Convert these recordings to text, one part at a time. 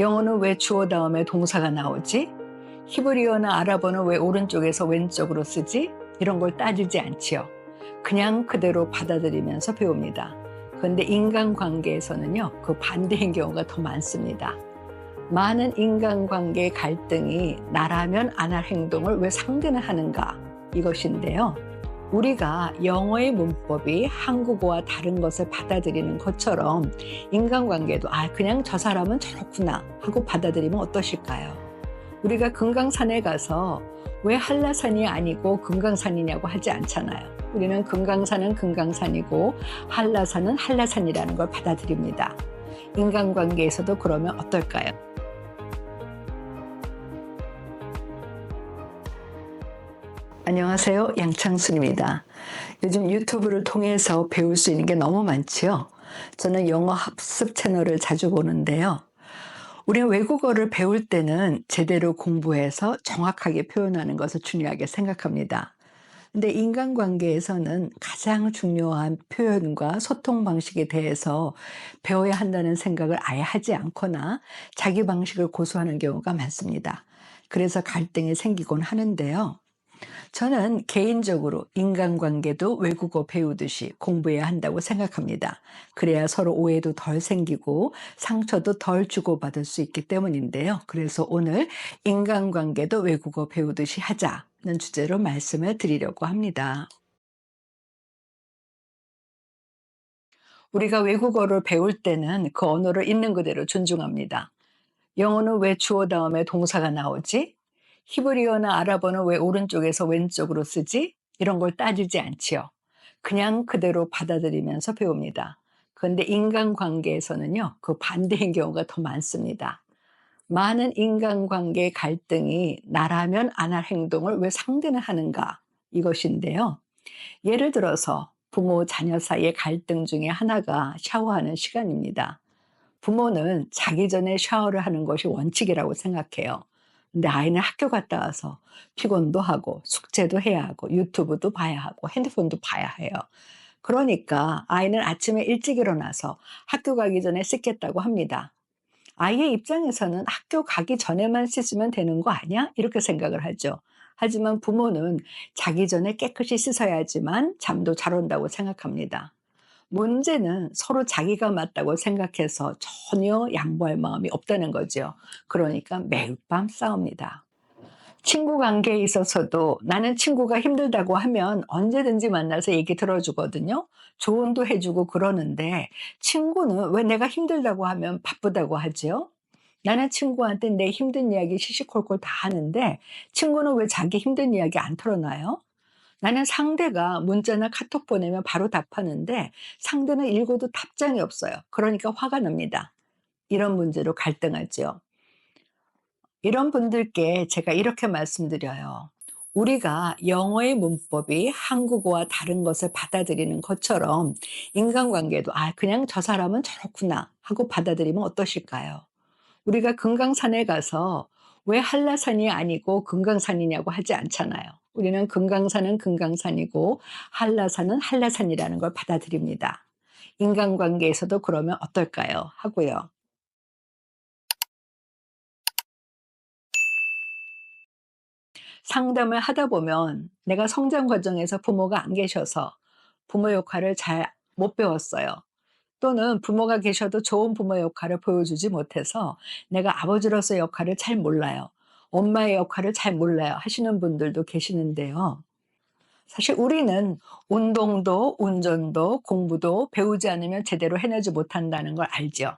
영어는 왜 주어 다음에 동사가 나오지? 히브리어나 아랍어는 왜 오른쪽에서 왼쪽으로 쓰지? 이런 걸 따지지 않지요. 그냥 그대로 받아들이면서 배웁니다. 그런데 인간관계에서는요, 그 반대인 경우가 더 많습니다. 많은 인간관계 갈등이 나라면 안 할 행동을 왜 상대는 하는가? 이것인데요. 우리가 영어의 문법이 한국어와 다른 것을 받아들이는 것처럼 인간관계도 아, 그냥 저 사람은 저렇구나 하고 받아들이면 어떠실까요? 우리가 금강산에 가서 왜 한라산이 아니고 금강산이냐고 하지 않잖아요. 우리는 금강산은 금강산이고 한라산은 한라산이라는 걸 받아들입니다. 인간관계에서도 그러면 어떨까요? 안녕하세요. 양창순입니다. 요즘 유튜브를 통해서 배울 수 있는 게 너무 많지요. 저는 영어 학습 채널을 자주 보는데요. 우리 외국어를 배울 때는 제대로 공부해서 정확하게 표현하는 것을 중요하게 생각합니다. 근데 인간관계에서는 가장 중요한 표현과 소통 방식에 대해서 배워야 한다는 생각을 아예 하지 않거나 자기 방식을 고수하는 경우가 많습니다. 그래서 갈등이 생기곤 하는데요. 저는 개인적으로 인간관계도 외국어 배우듯이 공부해야 한다고 생각합니다. 그래야 서로 오해도 덜 생기고 상처도 덜 주고받을 수 있기 때문인데요. 그래서 오늘 인간관계도 외국어 배우듯이 하자는 주제로 말씀을 드리려고 합니다. 우리가 외국어를 배울 때는 그 언어를 있는 그대로 존중합니다. 영어는 왜 주어 다음에 동사가 나오지? 히브리어나 아랍어는 왜 오른쪽에서 왼쪽으로 쓰지? 이런 걸 따지지 않지요. 그냥 그대로 받아들이면서 배웁니다. 그런데 인간관계에서는요, 그 반대인 경우가 더 많습니다. 많은 인간관계 갈등이 나라면 안 할 행동을 왜 상대는 하는가? 이것인데요. 예를 들어서 부모, 자녀 사이의 갈등 중에 하나가 샤워하는 시간입니다. 부모는 자기 전에 샤워를 하는 것이 원칙이라고 생각해요. 근데 아이는 학교 갔다 와서 피곤도 하고 숙제도 해야 하고 유튜브도 봐야 하고 핸드폰도 봐야 해요. 그러니까 아이는 아침에 일찍 일어나서 학교 가기 전에 씻겠다고 합니다. 아이의 입장에서는 학교 가기 전에만 씻으면 되는 거 아니야? 이렇게 생각을 하죠. 하지만 부모는 자기 전에 깨끗이 씻어야지만 잠도 잘 온다고 생각합니다. 문제는 서로 자기가 맞다고 생각해서 전혀 양보할 마음이 없다는 거죠. 그러니까 매일 밤 싸웁니다. 친구 관계에 있어서도 나는 친구가 힘들다고 하면 언제든지 만나서 얘기 들어주거든요. 조언도 해주고 그러는데 친구는 왜 내가 힘들다고 하면 바쁘다고 하죠? 나는 친구한테 내 힘든 이야기 시시콜콜 다 하는데 친구는 왜 자기 힘든 이야기 안 털어놔요? 나는 상대가 문자나 카톡 보내면 바로 답하는데 상대는 읽어도 답장이 없어요. 그러니까 화가 납니다. 이런 문제로 갈등하죠. 이런 분들께 제가 이렇게 말씀드려요. 우리가 영어의 문법이 한국어와 다른 것을 받아들이는 것처럼 인간관계도 아, 그냥 저 사람은 저렇구나 하고 받아들이면 어떠실까요? 우리가 금강산에 가서 왜 한라산이 아니고 금강산이냐고 하지 않잖아요. 우리는 금강산은 금강산이고 한라산은 한라산이라는 걸 받아들입니다. 인간관계에서도 그러면 어떨까요? 하고요. 상담을 하다 보면 내가 성장 과정에서 부모가 안 계셔서 부모 역할을 잘 못 배웠어요. 또는 부모가 계셔도 좋은 부모 역할을 보여주지 못해서 내가 아버지로서 역할을 잘 몰라요. 엄마의 역할을 잘 몰라요. 하시는 분들도 계시는데요. 사실 우리는 운동도 운전도 공부도 배우지 않으면 제대로 해내지 못한다는 걸 알죠.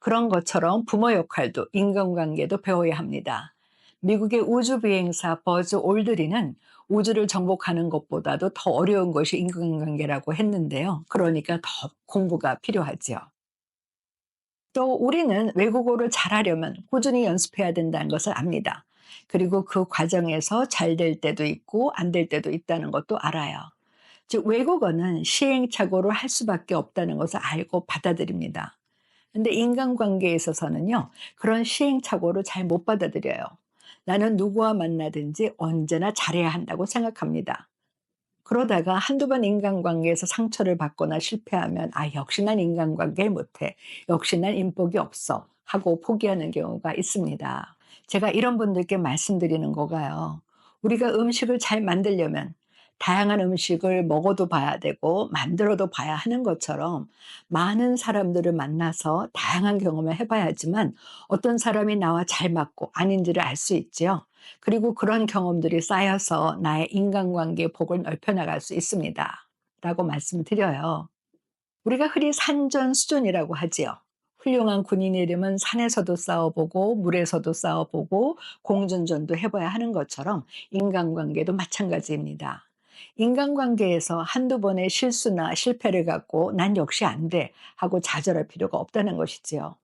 그런 것처럼 부모 역할도 인간관계도 배워야 합니다. 미국의 우주 비행사 버즈 올드리는 우주를 정복하는 것보다도 더 어려운 것이 인간관계라고 했는데요. 그러니까 더 공부가 필요하죠. 또 우리는 외국어를 잘하려면 꾸준히 연습해야 된다는 것을 압니다. 그리고 그 과정에서 잘 될 때도 있고 안 될 때도 있다는 것도 알아요. 즉, 외국어는 시행착오를 할 수밖에 없다는 것을 알고 받아들입니다. 근데 인간관계에 있어서는요, 그런 시행착오를 잘 못 받아들여요. 나는 누구와 만나든지 언제나 잘해야 한다고 생각합니다. 그러다가 한두 번 인간관계에서 상처를 받거나 실패하면 아 역시 난 인간관계를 못해. 역시 난 인복이 없어. 하고 포기하는 경우가 있습니다. 제가 이런 분들께 말씀드리는 거가요. 우리가 음식을 잘 만들려면 다양한 음식을 먹어도 봐야 되고 만들어도 봐야 하는 것처럼 많은 사람들을 만나서 다양한 경험을 해봐야지만 어떤 사람이 나와 잘 맞고 아닌지를 알 수 있지요. 그리고 그런 경험들이 쌓여서 나의 인간관계의 폭을 넓혀나갈 수 있습니다. 라고 말씀드려요. 우리가 흔히 산전 수전이라고 하지요. 훌륭한 군인이려면 산에서도 싸워보고 물에서도 싸워보고 공전전도 해봐야 하는 것처럼 인간관계도 마찬가지입니다. 인간관계에서 한두 번의 실수나 실패를 갖고 난 역시 안 돼 하고 좌절할 필요가 없다는 것이지요.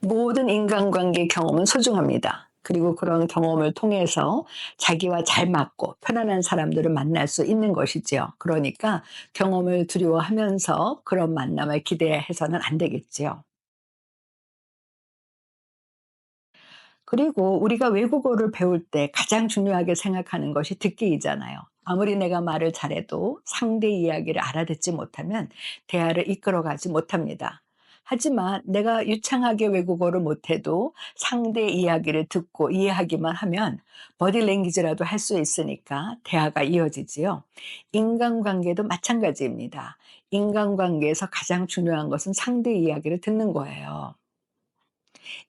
모든 인간관계 경험은 소중합니다. 그리고 그런 경험을 통해서 자기와 잘 맞고 편안한 사람들을 만날 수 있는 것이지요. 그러니까 경험을 두려워하면서 그런 만남을 기대해서는 안 되겠지요. 그리고 우리가 외국어를 배울 때 가장 중요하게 생각하는 것이 듣기이잖아요. 아무리 내가 말을 잘해도 상대 이야기를 알아듣지 못하면 대화를 이끌어가지 못합니다. 하지만 내가 유창하게 외국어를 못해도 상대 이야기를 듣고 이해하기만 하면 버디랭귀지라도 할 수 있으니까 대화가 이어지지요. 인간관계도 마찬가지입니다. 인간관계에서 가장 중요한 것은 상대 이야기를 듣는 거예요.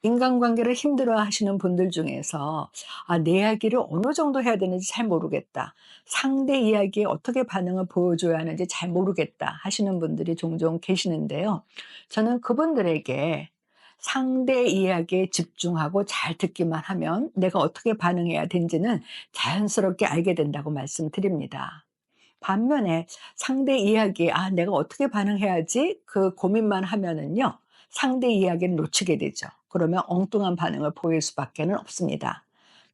인간관계를 힘들어 하시는 분들 중에서 아, 내 이야기를 어느 정도 해야 되는지 잘 모르겠다. 상대 이야기에 어떻게 반응을 보여줘야 하는지 잘 모르겠다 하시는 분들이 종종 계시는데요. 저는 그분들에게 상대 이야기에 집중하고 잘 듣기만 하면 내가 어떻게 반응해야 되는지는 자연스럽게 알게 된다고 말씀드립니다. 반면에 상대 이야기에 아, 내가 어떻게 반응해야지 그 고민만 하면은요. 상대 이야기를 놓치게 되죠. 그러면 엉뚱한 반응을 보일 수밖에 없습니다.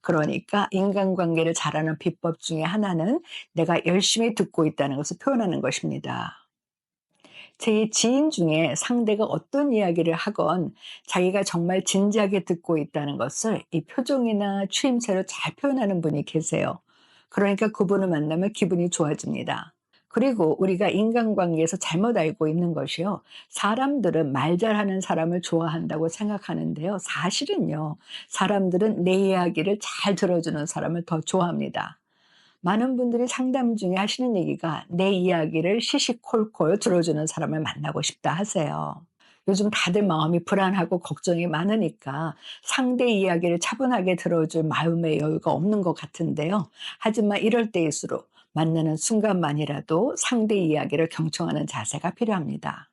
그러니까 인간관계를 잘하는 비법 중에 하나는 내가 열심히 듣고 있다는 것을 표현하는 것입니다. 제 지인 중에 상대가 어떤 이야기를 하건 자기가 정말 진지하게 듣고 있다는 것을 이 표정이나 추임새로 잘 표현하는 분이 계세요. 그러니까 그분을 만나면 기분이 좋아집니다. 그리고 우리가 인간관계에서 잘못 알고 있는 것이요. 사람들은 말 잘하는 사람을 좋아한다고 생각하는데요. 사실은요. 사람들은 내 이야기를 잘 들어주는 사람을 더 좋아합니다. 많은 분들이 상담 중에 하시는 얘기가 내 이야기를 시시콜콜 들어주는 사람을 만나고 싶다 하세요. 요즘 다들 마음이 불안하고 걱정이 많으니까 상대 이야기를 차분하게 들어줄 마음의 여유가 없는 것 같은데요. 하지만 이럴 때일수록 만나는 순간만이라도 상대 이야기를 경청하는 자세가 필요합니다.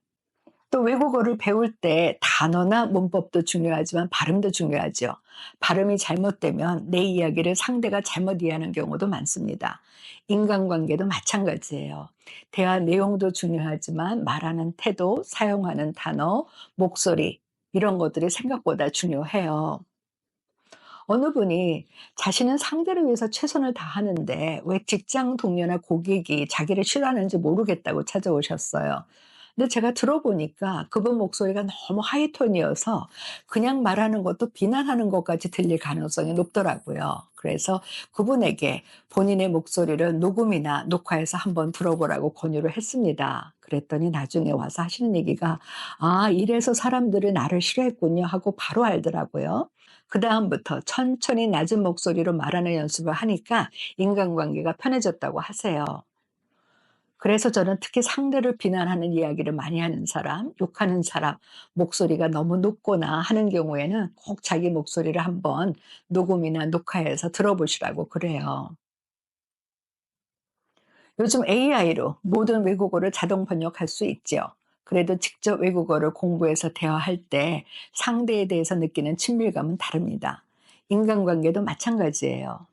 또 외국어를 배울 때 단어나 문법도 중요하지만 발음도 중요하죠. 발음이 잘못되면 내 이야기를 상대가 잘못 이해하는 경우도 많습니다. 인간관계도 마찬가지예요. 대화 내용도 중요하지만 말하는 태도, 사용하는 단어, 목소리, 이런 것들이 생각보다 중요해요. 어느 분이 자신은 상대를 위해서 최선을 다하는데 왜 직장 동료나 고객이 자기를 싫어하는지 모르겠다고 찾아오셨어요. 근데 제가 들어보니까 그분 목소리가 너무 하이톤이어서 그냥 말하는 것도 비난하는 것까지 들릴 가능성이 높더라고요. 그래서 그분에게 본인의 목소리를 녹음이나 녹화해서 한번 들어보라고 권유를 했습니다. 그랬더니 나중에 와서 하시는 얘기가 아, 이래서 사람들이 나를 싫어했군요 하고 바로 알더라고요. 그 다음부터 천천히 낮은 목소리로 말하는 연습을 하니까 인간관계가 편해졌다고 하세요. 그래서 저는 특히 상대를 비난하는 이야기를 많이 하는 사람, 욕하는 사람, 목소리가 너무 높거나 하는 경우에는 꼭 자기 목소리를 한번 녹음이나 녹화해서 들어보시라고 그래요. 요즘 AI로 모든 외국어를 자동 번역할 수 있죠. 그래도 직접 외국어를 공부해서 대화할 때 상대에 대해서 느끼는 친밀감은 다릅니다. 인간관계도 마찬가지예요.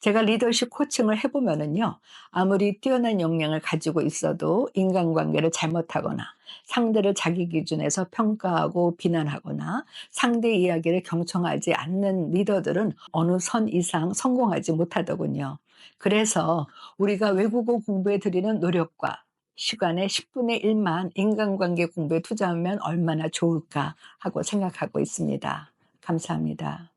제가 리더십 코칭을 해보면은요, 아무리 뛰어난 역량을 가지고 있어도 인간관계를 잘못하거나 상대를 자기 기준에서 평가하고 비난하거나 상대 이야기를 경청하지 않는 리더들은 어느 선 이상 성공하지 못하더군요. 그래서 우리가 외국어 공부에 들이는 노력과 시간의 10분의 1만 인간관계 공부에 투자하면 얼마나 좋을까 하고 생각하고 있습니다. 감사합니다.